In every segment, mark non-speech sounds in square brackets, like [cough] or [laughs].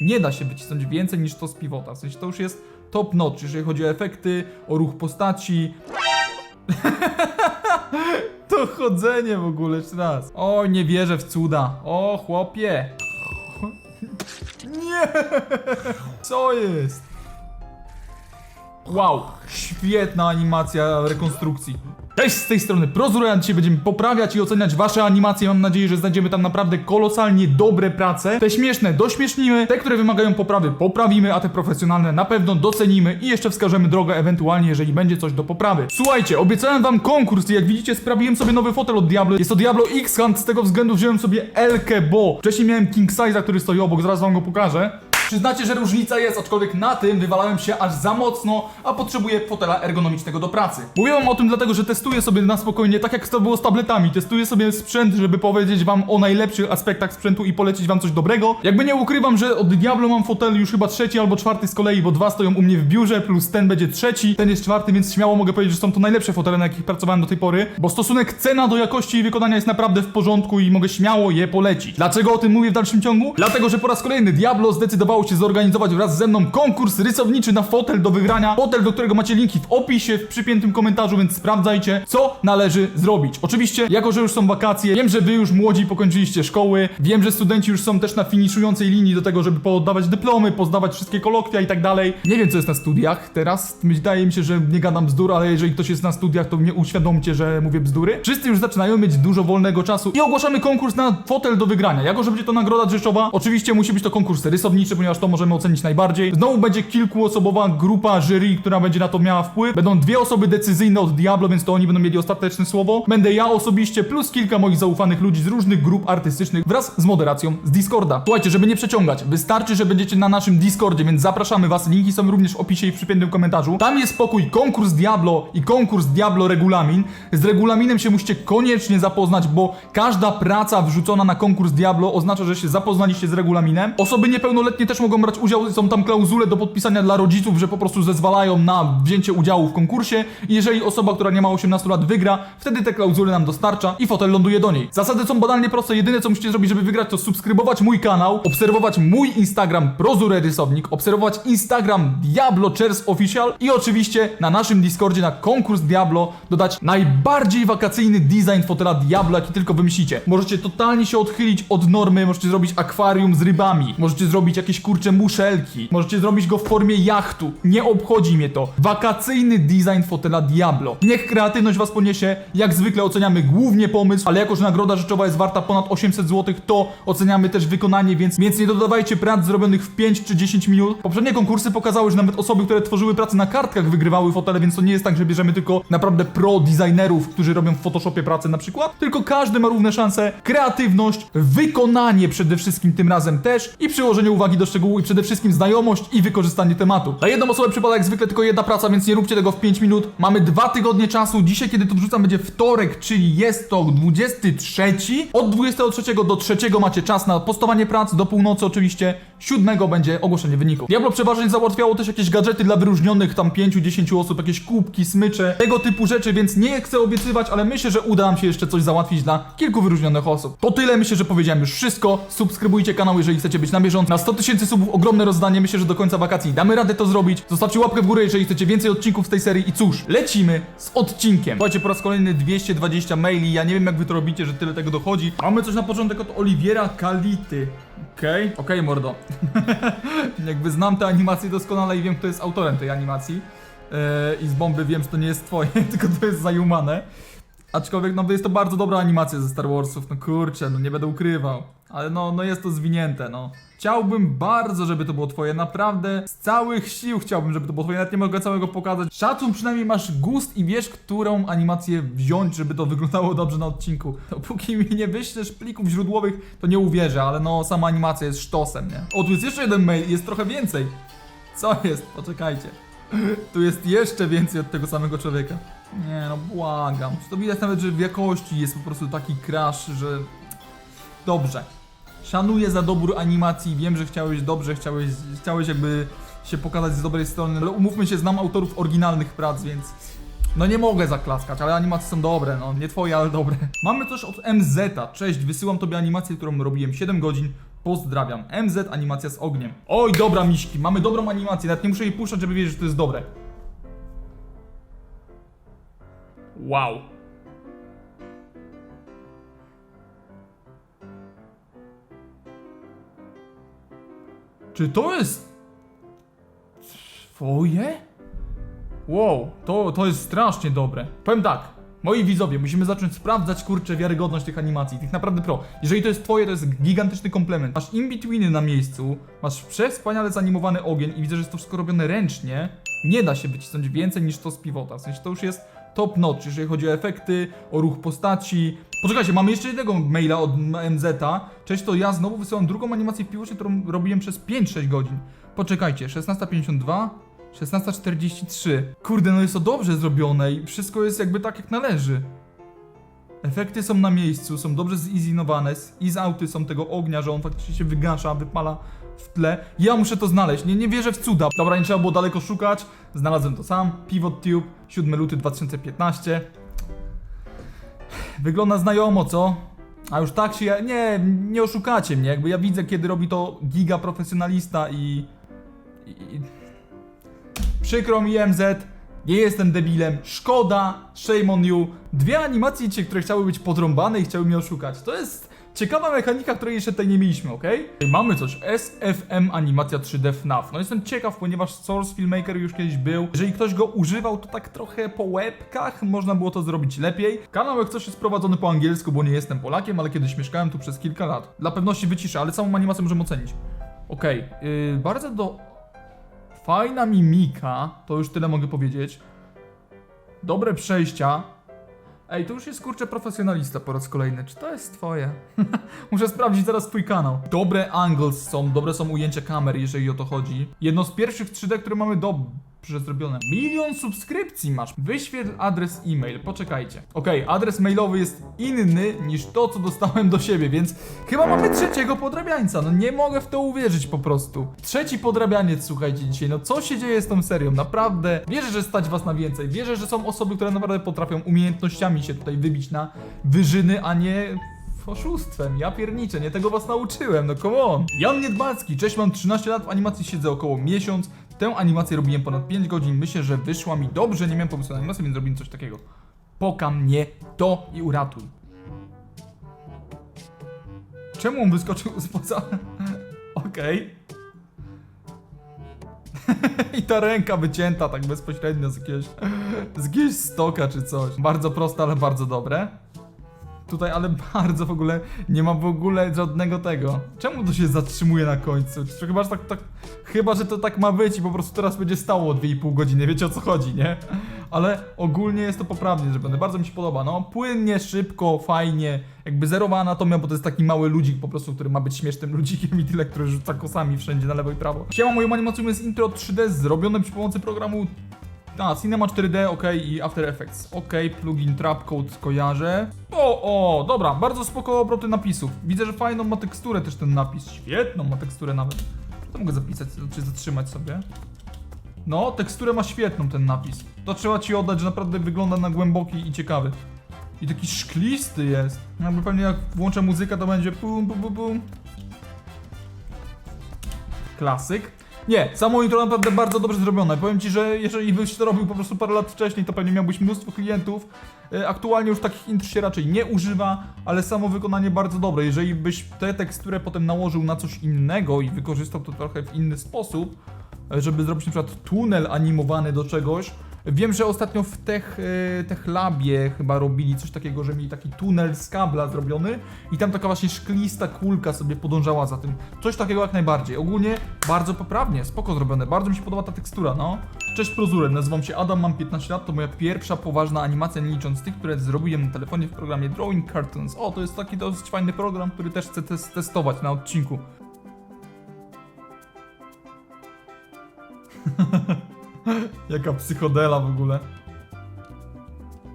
Nie da się wycisnąć więcej niż to z pivota. W sensie to już jest top notch, jeżeli chodzi o efekty, o ruch postaci. [laughs] to chodzenie w ogóle, jeszcze raz. O, nie wierzę w cuda. O, chłopie. [laughs] Nie! Co jest? Wow, świetna animacja rekonstrukcji. Cześć z tej strony Prozurian, dzisiaj będziemy poprawiać i oceniać wasze animacje. Mam nadzieję, że znajdziemy tam naprawdę kolosalnie dobre prace. Te śmieszne dośmiesznimy, te, które wymagają poprawy poprawimy, a te profesjonalne na pewno docenimy i jeszcze wskażemy drogę ewentualnie, jeżeli będzie coś do poprawy. Słuchajcie, obiecałem wam konkurs i jak widzicie sprawiłem sobie nowy fotel od Diablo. Jest to Diablo X-Hunt, z tego względu wziąłem sobie Elkę, bo wcześniej miałem King Size'a, który stoi obok, zaraz wam go pokażę. Przyznacie, że różnica jest, aczkolwiek na tym wywalałem się aż za mocno, a potrzebuję fotela ergonomicznego do pracy. Mówię wam o tym dlatego, że testuję sobie na spokojnie, tak jak to było z tabletami, testuję sobie sprzęt, żeby powiedzieć wam o najlepszych aspektach sprzętu i polecić wam coś dobrego. Jakby nie ukrywam, że od Diablo mam fotel już chyba trzeci albo czwarty z kolei, bo dwa stoją u mnie w biurze, plus ten będzie trzeci, ten jest czwarty, więc śmiało mogę powiedzieć, że są to najlepsze fotele, na jakich pracowałem do tej pory, bo stosunek cena do jakości i wykonania jest naprawdę w porządku i mogę śmiało je polecić. Dlaczego o tym mówię w dalszym ciągu? Dlatego, że po raz kolejny Diablo zdecydowało się zorganizować wraz ze mną konkurs rysowniczy na fotel do wygrania. Fotel, do którego macie linki w opisie, w przypiętym komentarzu, więc sprawdzajcie, co należy zrobić. Oczywiście, jako że już są wakacje, wiem, że wy już młodzi pokończyliście szkoły, wiem, że studenci już są też na finiszującej linii do tego, żeby pooddawać dyplomy, pozdawać wszystkie kolokwia i tak dalej. Nie wiem, co jest na studiach teraz. Wydaje mi się, że nie gadam bzdur, ale jeżeli ktoś jest na studiach, to mnie uświadomcie, że mówię bzdury. Wszyscy już zaczynają mieć dużo wolnego czasu i ogłaszamy konkurs na fotel do wygrania. Jako, że będzie to nagroda rzeczowa, oczywiście musi być to konkurs rysowniczy, ponieważ to możemy ocenić najbardziej. Znowu będzie kilkuosobowa grupa jury, która będzie na to miała wpływ. Będą dwie osoby decyzyjne od Diablo, więc to oni będą mieli ostateczne słowo. Będę ja osobiście, plus kilka moich zaufanych ludzi z różnych grup artystycznych wraz z moderacją z Discorda. Słuchajcie, żeby nie przeciągać, wystarczy, że będziecie na naszym Discordzie, więc zapraszamy was. Linki są również w opisie i w przypiętym komentarzu. Tam jest spokój konkurs Diablo i konkurs Diablo regulamin. Z regulaminem się musicie koniecznie zapoznać, bo każda praca wrzucona na konkurs Diablo oznacza, że się zapoznaliście z regulaminem. Osoby niepełnoletnie też mogą brać udział, są tam klauzule do podpisania dla rodziców, że po prostu zezwalają na wzięcie udziału w konkursie i jeżeli osoba, która nie ma 18 lat wygra, wtedy te klauzule nam dostarcza i fotel ląduje do niej. Zasady są banalnie proste, jedyne co musicie zrobić, żeby wygrać to subskrybować mój kanał, obserwować mój Instagram Prozure Rysownik, obserwować Instagram Diablo Chairs Official i oczywiście na naszym Discordzie na konkurs Diablo dodać najbardziej wakacyjny design fotela Diablo, jaki tylko wymyślicie. Możecie totalnie się odchylić od normy, możecie zrobić akwarium z rybami, możecie zrobić jakieś kurcze muszelki, możecie zrobić go w formie jachtu. Nie obchodzi mnie to. Wakacyjny design fotela Diablo. Niech kreatywność was poniesie. Jak zwykle oceniamy głównie pomysł, ale jako, że nagroda rzeczowa jest warta ponad 800 zł, to oceniamy też wykonanie, więc, więc nie dodawajcie prac zrobionych w 5 czy 10 minut. Poprzednie konkursy pokazały, że nawet osoby, które tworzyły pracę na kartkach wygrywały fotele, więc to nie jest tak, że bierzemy tylko naprawdę pro designerów, którzy robią w Photoshopie pracę na przykład, tylko każdy ma równe szanse. Kreatywność, wykonanie przede wszystkim tym razem też i przyłożenie uwagi do szczegółu i przede wszystkim znajomość i wykorzystanie tematu. Na jedną osobę przypada jak zwykle tylko jedna praca, więc nie róbcie tego w 5 minut. Mamy dwa tygodnie czasu. Dzisiaj, kiedy to wrzucam, będzie wtorek, czyli jest to 23. Od 23 do 3 macie czas na postowanie prac, do północy oczywiście. 7 będzie ogłoszenie wyników. Diablo przeważnie załatwiało też jakieś gadżety dla wyróżnionych tam 5-10 osób, jakieś kubki, smycze, tego typu rzeczy, więc nie chcę obiecywać, ale myślę, że uda nam się jeszcze coś załatwić dla kilku wyróżnionych osób. To tyle, myślę, że powiedziałem już wszystko. Subskrybujcie kanał, jeżeli chcecie być na bieżąco. Na 100 tysięcy subów ogromne rozdanie, myślę, że do końca wakacji damy radę to zrobić. Zostawcie łapkę w górę, jeżeli chcecie więcej odcinków z tej serii i cóż, lecimy z odcinkiem. Słuchajcie, po raz kolejny 220 maili, ja nie wiem jak wy to robicie, że tyle tego dochodzi. Mamy coś na początek od Oliwiera Kality. Okej, okej mordo. [laughs] Jakby znam te animacje doskonale i wiem kto jest autorem tej animacji. Yy, I z bomby wiem, że to nie jest twoje, [laughs] tylko to jest zajumane. Aczkolwiek no to jest to bardzo dobra animacja ze Star Warsów, no kurczę, no nie będę ukrywał. Ale no, no jest to zwinięte, no. Chciałbym bardzo, żeby to było twoje, naprawdę z całych sił chciałbym, żeby to było twoje, nawet nie mogę całego pokazać. Szacun przynajmniej masz gust i wiesz, którą animację wziąć, żeby to wyglądało dobrze na odcinku. Dopóki mi nie wyślesz plików źródłowych, to nie uwierzę, ale no sama animacja jest sztosem, nie? O, tu jest jeszcze jeden mail, jest trochę więcej. Co jest? Poczekajcie. Tu jest jeszcze więcej od tego samego człowieka. Nie no, błagam. To widać nawet, że w jakości jest po prostu taki crash, że... Dobrze. Szanuję za dobór animacji, wiem, że chciałeś dobrze, chciałeś, chciałeś jakby się pokazać z dobrej strony, ale umówmy się, znam autorów oryginalnych prac, więc... No nie mogę zaklaskać, ale animacje są dobre, no nie twoje, ale dobre. [laughs] Mamy coś od MZ. Cześć, wysyłam tobie animację, którą robiłem 7 godzin. Pozdrawiam. MZ animacja z ogniem. Oj, dobra miśki, mamy dobrą animację, nawet nie muszę jej puszczać, żeby wiedzieć, że to jest dobre. Wow. Czy to jest... Twoje? Wow, to, to jest strasznie dobre. Powiem tak, moi widzowie, musimy zacząć sprawdzać, kurczę, wiarygodność tych animacji, tych naprawdę pro. Jeżeli to jest twoje, to jest gigantyczny komplement. Masz in-betweeny na miejscu, masz przewspaniale zanimowany ogień i widzę, że jest to wszystko robione ręcznie. Nie da się wycisnąć więcej niż to z pivota, w sensie to już jest top notch, jeżeli chodzi o efekty, o ruch postaci. Poczekajcie, mamy jeszcze jednego maila od MZ-a. Cześć, to ja znowu wysyłam drugą animację w pivocie, którą robiłem przez 5-6 godzin. Poczekajcie, 16.52, 16.43. Kurde, no jest to dobrze zrobione i wszystko jest jakby tak jak należy. Efekty są na miejscu, są dobrze zizinowane, z-outy są tego ognia, że on faktycznie się wygasza, wypala w tle. Ja muszę to znaleźć, nie, nie wierzę w cuda. Dobra, nie trzeba było daleko szukać, znalazłem to sam. Pivot Tube, 7 luty 2015. Wygląda znajomo, co? A już tak się, nie, nie oszukacie mnie, jakby ja widzę, kiedy robi to giga profesjonalista i... i... Przykro mi MZ, nie jestem debilem, szkoda, shame on you. Dwie animacje, które chciały być podrąbane i chciały mnie oszukać. To jest ciekawa mechanika, której jeszcze tutaj nie mieliśmy, ok? Mamy coś, SFM animacja 3D FNAF. No jestem ciekaw, ponieważ Source Filmmaker już kiedyś był. Jeżeli ktoś go używał, to tak trochę po łebkach można było to zrobić lepiej. Kanał jak coś jest prowadzony po angielsku, bo nie jestem Polakiem, ale kiedyś mieszkałem tu przez kilka lat. Dla pewności wyciszę, ale samą animację możemy ocenić. Okej, yy, bardzo do Fajna mimika, to już tyle mogę powiedzieć. Dobre przejścia. Ej, to już jest kurczę profesjonalista po raz kolejny. Czy to jest twoje? [laughs] Muszę sprawdzić zaraz twój kanał. Dobre angles są, dobre są ujęcia kamer, jeżeli o to chodzi. Jedno z pierwszych 3D, które mamy dobrze zrobione. Milion subskrypcji masz. Wyświetl adres e-mail. Poczekajcie. Okej, adres mailowy jest inny niż to, co dostałem do siebie, więc chyba mamy trzeciego podrabiańca. No nie mogę w to uwierzyć po prostu. Trzeci podrabianiec, słuchajcie, dzisiaj. No co się dzieje z tą serią? Naprawdę. Wierzę, że stać was na więcej. Wierzę, że są osoby, które naprawdę potrafią umiejętnościami się tutaj wybić na wyżyny, a nie oszustwem. Ja pierniczę, nie tego was nauczyłem, no come on. Jan Niedbalski, cześć, mam 13 lat, w animacji siedzę około miesiąc. Tę animację robiłem ponad 5 godzin, myślę, że wyszła mi dobrze, nie miałem pomysłu na animację, więc zrobiłem coś takiego. Poka mnie to i uratuj. Czemu on wyskoczył spoza... [laughs] Okej. [laughs] I ta ręka wycięta tak bezpośrednio z jakiegoś, z jakiegoś stoka czy coś. Bardzo proste, ale bardzo dobre. Tutaj, ale [laughs] bardzo w ogóle nie ma w ogóle żadnego tego. Czemu to się zatrzymuje na końcu? Czy chyba, że tak, tak, chyba, że to tak ma być i po prostu teraz będzie stało 2,5 godziny, wiecie o co chodzi, nie? Ale ogólnie jest to poprawnie zrobione, bardzo mi się podoba, no. Płynnie, szybko, fajnie, jakby zerowa anatomia, bo to jest taki mały ludzik po prostu, który ma być śmiesznym [laughs] ludzikiem i tyle, który rzuca kosami wszędzie na lewo i prawo. Siema, moją animacją jest intro 3D zrobione przy pomocy programu a, Cinema 4D, ok, i After Effects. Ok, plugin Trapcode kojarzę. O, o, dobra, bardzo spoko obroty napisów. Widzę, że fajną ma teksturę też ten napis. Świetną ma teksturę nawet. To mogę zapisać, czy zatrzymać sobie. No, teksturę ma świetną ten napis. To trzeba ci oddać, że naprawdę wygląda na głęboki i ciekawy. I taki szklisty jest. Jakby pewnie jak włączę muzykę, to będzie pum, pum, pum, pum. Klasyk. Nie, samo intro naprawdę bardzo dobrze zrobione. Powiem ci, że jeżeli byś to robił po prostu parę lat wcześniej, to pewnie miałbyś mnóstwo klientów. E, Aktualnie już takich intr się raczej nie używa, ale samo wykonanie bardzo dobre. Jeżeli byś tę teksturę potem nałożył na coś innego i wykorzystał to trochę w inny sposób, e, żeby zrobić przykład tunel animowany do czegoś. Wiem, że ostatnio w Tech, e, Tech Labie chyba robili coś takiego, że mieli taki tunel z kabla zrobiony i tam taka właśnie szklista kulka sobie podążała za tym. Coś takiego jak najbardziej. Ogólnie bardzo poprawnie, spoko zrobione. Bardzo mi się podoba ta tekstura, no. Cześć Prozurem, nazywam się Adam, mam 15 lat, to moja pierwsza poważna animacja, nie licząc tych, które zrobiłem na telefonie w programie Drawing Cartoons. O, to jest taki dosyć fajny program, który też chcę tes- testować na odcinku. [laughs] [laughs] Jaka psychodela w ogóle.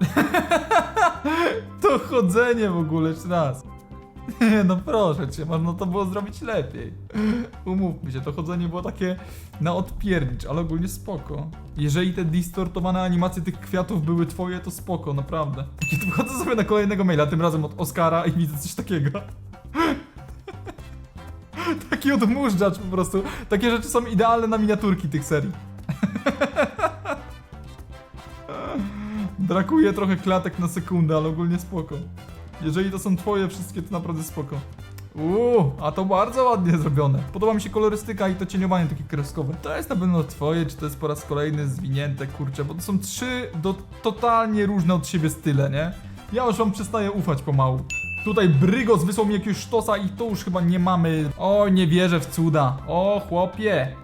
[laughs] to chodzenie w ogóle, jeszcze raz. [laughs] No proszę cię, można to było zrobić lepiej. Umówmy się, to chodzenie było takie na odpiernicz, ale ogólnie spoko. Jeżeli te distortowane animacje tych kwiatów były twoje, to spoko, naprawdę. Kiedy wchodzę sobie na kolejnego maila, tym razem od Oskara i widzę coś takiego. Taki odmurzacz po prostu. Takie rzeczy są idealne na miniaturki tych serii. [laughs] Brakuje trochę klatek na sekundę, ale ogólnie spoko. Jeżeli to są twoje wszystkie, to naprawdę spoko. Uuu, a to bardzo ładnie zrobione. Podoba mi się kolorystyka i to cieniowanie takie kreskowe. To jest na pewno twoje, czy to jest po raz kolejny zwinięte, kurczę, bo to są trzy do, totalnie różne od siebie style, nie? Ja już wam przestaję ufać pomału. Tutaj Brygos wysłał mi jakiegoś sztosa i to już chyba nie mamy. O, nie wierzę w cuda. O, chłopie.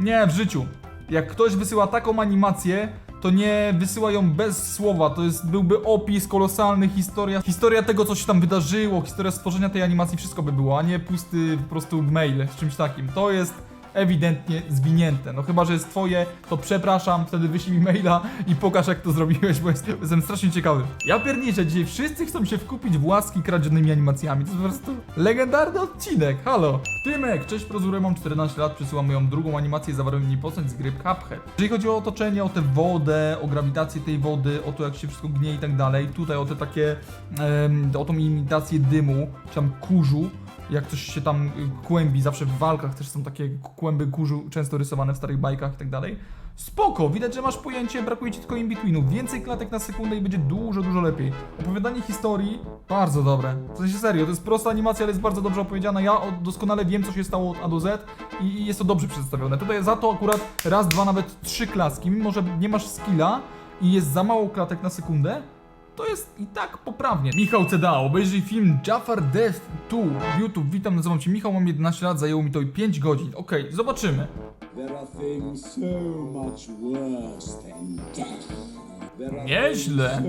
Nie, w życiu. Jak ktoś wysyła taką animację, to nie wysyła ją bez słowa. To jest byłby opis kolosalny, historia, historia tego, co się tam wydarzyło, historia stworzenia tej animacji, wszystko by było, a nie pusty po prostu mail z czymś takim. To jest ewidentnie zwinięte. No chyba, że jest twoje, to przepraszam, wtedy wyślij mi maila i pokaż jak to zrobiłeś, bo jest, jestem strasznie ciekawy. Ja pierniczę, dzisiaj wszyscy chcą się wkupić w łaski kradzionymi animacjami. To jest po prostu legendarny odcinek, halo. Tymek, cześć Prozurę, mam 14 lat, przesyłam moją drugą animację zawarłem postać z gry Cuphead. Jeżeli chodzi o otoczenie, o tę wodę, o grawitację tej wody, o to jak się wszystko gnie i tak dalej, tutaj o te takie, em, o tą imitację dymu, czy tam kurzu, jak coś się tam y, kłębi, zawsze w walkach też są takie kłęby kurzu często rysowane w starych bajkach i tak dalej. Spoko, widać, że masz pojęcie, brakuje ci tylko in-betweenów, więcej klatek na sekundę i będzie dużo, dużo lepiej. Opowiadanie historii, bardzo dobre. W sensie serio, to jest prosta animacja, ale jest bardzo dobrze opowiedziana. Ja doskonale wiem, co się stało od A do Z i jest to dobrze przedstawione. Tutaj za to akurat raz, dwa, nawet trzy klaski, mimo że nie masz skilla i jest za mało klatek na sekundę, to jest i tak poprawnie. Michał CDA, obejrzyj film Jafar Death 2 YouTube. Witam, nazywam się Michał, mam 11 lat, zajęło mi to 5 godzin. Okej, zobaczymy. There are Nieźle.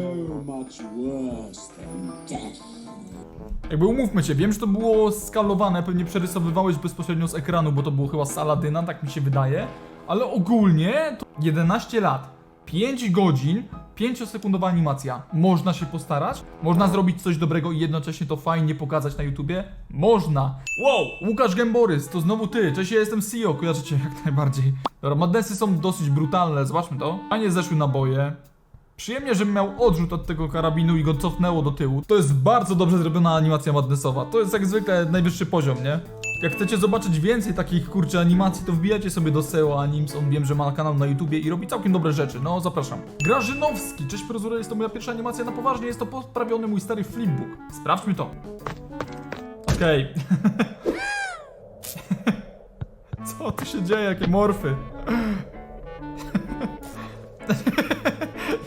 Jakby umówmy się, wiem, że to było skalowane, pewnie przerysowywałeś bezpośrednio z ekranu, bo to było chyba z Aladyna, tak mi się wydaje. Ale ogólnie to 11 lat, 5 godzin, 5-sekundowa animacja. Można się postarać? Można zrobić coś dobrego i jednocześnie to fajnie pokazać na YouTubie? Można. Wow, Łukasz Gęborys, to znowu ty. Cześć, ja jestem CEO, kojarzycie jak najbardziej. Dobra, madnesy są dosyć brutalne, zobaczmy to. Fajnie zeszły naboje. Przyjemnie, żebym miał odrzut od tego karabinu i go cofnęło do tyłu. To jest bardzo dobrze zrobiona animacja madnessowa. To jest jak zwykle najwyższy poziom, nie? Jak chcecie zobaczyć więcej takich kurczę animacji, to wbijajcie sobie do SEO Anims. On wiem, że ma kanał na YouTubie i robi całkiem dobre rzeczy. No, zapraszam. Grażynowski, cześć Prozura, jest to moja pierwsza animacja na poważnie, jest to poprawiony mój stary flipbook. Sprawdźmy to. Okej. [laughs] Co tu się dzieje? Jakie morfy?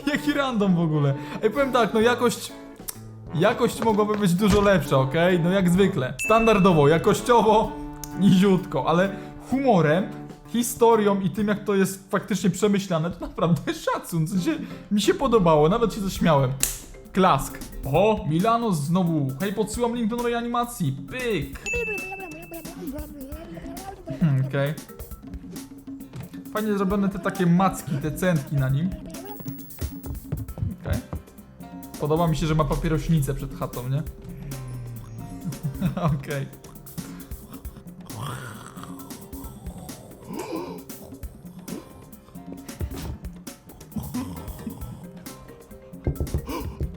[laughs] Jaki random w ogóle. Ej, powiem tak, no jakość... Jakość mogłaby być dużo lepsza, okej? No jak zwykle. Standardowo, jakościowo, niziutko, ale humorem, historią i tym, jak to jest faktycznie przemyślane, to naprawdę [laughs] szacun. W sensie, mi się podobało, nawet się zaśmiałem. Klask. O, Milano znowu. Hej, podsyłam link do nowej animacji. Pyk. Hmm, Okej. Fajnie zrobione te takie macki, te centki na nim. Podoba mi się, że ma papierośnicę przed chatą, nie? [laughs] Okej.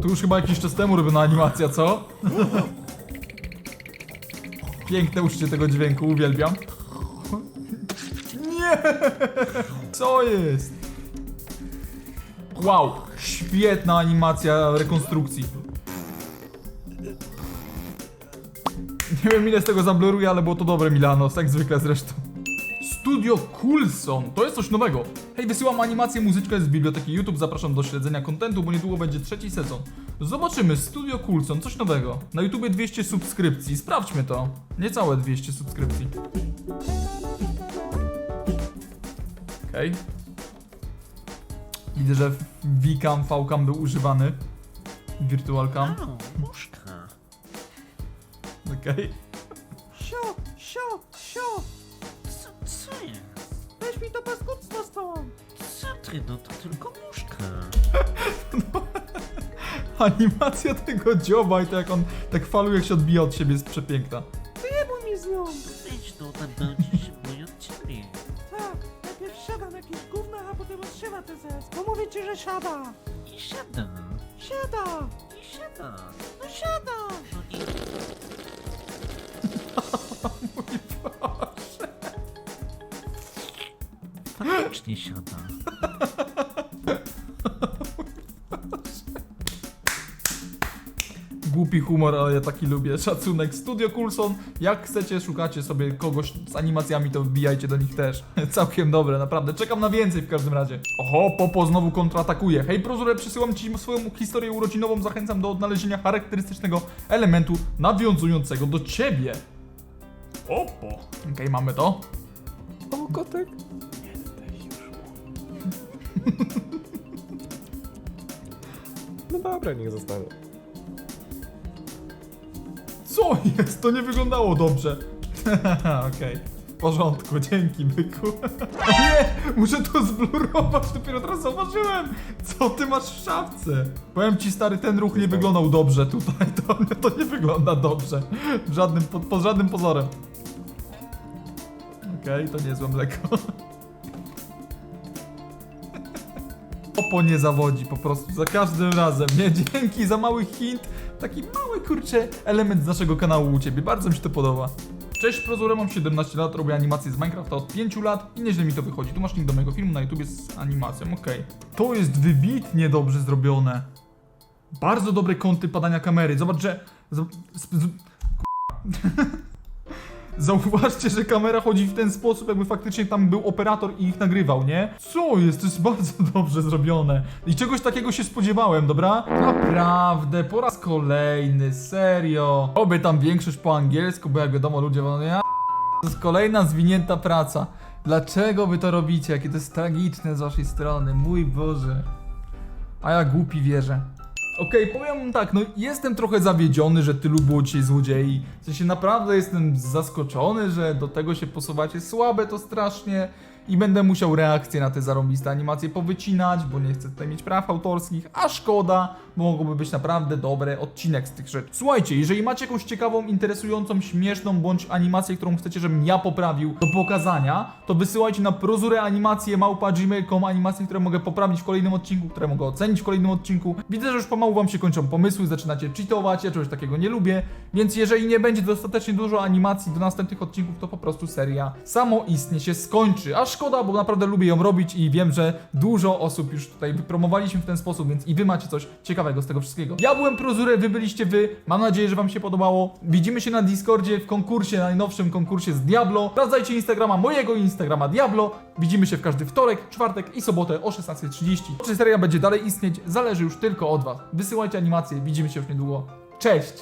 Tu już chyba jakiś czas temu robiona animacja, co? [laughs] Piękne uczcie tego dźwięku, uwielbiam. [laughs] Nie! Co jest? Wow, świetna animacja rekonstrukcji. Nie wiem ile z tego zabluruję, ale było to dobre Milanos, jak zwykle zresztą. Studio Coulson, to jest coś nowego. Hej, wysyłam animację muzyczkę z biblioteki YouTube, zapraszam do śledzenia kontentu, bo niedługo będzie trzeci sezon. Zobaczymy, Studio Coulson, coś nowego. Na YouTubie 200 subskrypcji, sprawdźmy to. Niecałe 200 subskrypcji. Okej. Widzę, że Wcam, Vcam był używany. Virtual Cam. O, muszka. Okej. Sio, sio, sio! Co, co jest? Weź mi to paskudztwo stąd! Co ty? No to tylko muszka. [laughs] Animacja tego dzioba i to jak on tak faluje, jak się odbija od siebie jest przepiękna. Głupi humor, ale ja taki lubię. Szacunek. Studio Coulson. Jak chcecie, szukacie sobie kogoś z animacjami, to wbijajcie do nich też. [laughs] Całkiem dobre, naprawdę. Czekam na więcej w każdym razie. Oho, Popo znowu kontratakuje. Hej, Prozure, przysyłam ci swoją historię urodzinową. Zachęcam do odnalezienia charakterystycznego elementu nawiązującego do ciebie. Popo. Okej, mamy to. O, kotek. [laughs] No dobra, niech zostanie. Co jest? To nie wyglądało dobrze. [laughs] Okej. W porządku, dzięki byku. [laughs] Nie! Muszę to zblurować, dopiero teraz zauważyłem! Co ty masz w szafce? Powiem ci stary, ten ruch nie wyglądał dobrze tutaj. [laughs] To, to nie wygląda dobrze. W żadnym, pod, pod żadnym pozorem. Okej, to niezłe mleko. Opo nie zawodzi po prostu za każdym razem, nie? Dzięki za mały hint, taki mały kurczę element z naszego kanału u ciebie, bardzo mi się to podoba. Cześć Prozure, mam 17 lat, robię animacje z Minecrafta od 5 lat i nieźle mi to wychodzi. Tu masz link do mojego filmu na YouTubie z animacją, okej. To jest wybitnie dobrze zrobione. Bardzo dobre kąty padania kamery, zobacz, że... Z, z, Zauważcie, że kamera chodzi w ten sposób, jakby faktycznie tam był operator i ich nagrywał, nie? Co jest? To jest bardzo [laughs] dobrze zrobione. I czegoś takiego się spodziewałem, dobra? Naprawdę, po raz kolejny, serio. Oby tam większość po angielsku, bo jak wiadomo, ludzie mówią, ja... To jest kolejna zwinięta praca. Dlaczego wy to robicie? Jakie to jest tragiczne z waszej strony, mój Boże. A ja głupi wierzę. Okej, powiem wam tak, no jestem trochę zawiedziony, że tylu było dzisiaj złodziei. W sensie naprawdę jestem zaskoczony, że do tego się posuwacie. Słabe to strasznie i będę musiał reakcje na te zarąbiste animacje powycinać, bo nie chcę tutaj mieć praw autorskich, a szkoda, bo mogłoby być naprawdę dobry odcinek z tych rzeczy. Słuchajcie, jeżeli macie jakąś ciekawą, interesującą, śmieszną bądź animację, którą chcecie, żebym ja poprawił do pokazania, to wysyłajcie na prozurę animacje małpa gmail.com animacje, które mogę poprawić w kolejnym odcinku, które mogę ocenić w kolejnym odcinku. Widzę, że już pomału wam się kończą pomysły, zaczynacie cheatować, ja czegoś takiego nie lubię, więc jeżeli nie będzie dostatecznie dużo animacji do następnych odcinków, to po prostu seria samoistnie się skończy. A szkoda, bo naprawdę lubię ją robić i wiem, że dużo osób już tutaj wypromowaliśmy w ten sposób, więc i wy macie coś ciekawego z tego wszystkiego. Ja byłem Prozure, wy byliście wy. Mam nadzieję, że wam się podobało. Widzimy się na Discordzie w konkursie, najnowszym konkursie z Diablo. Sprawdzajcie Instagrama, mojego Instagrama Diablo. Widzimy się w każdy wtorek, czwartek i sobotę o 16.30. Czy seria będzie dalej istnieć, zależy już tylko od was. Wysyłajcie animacje, widzimy się już niedługo. Cześć!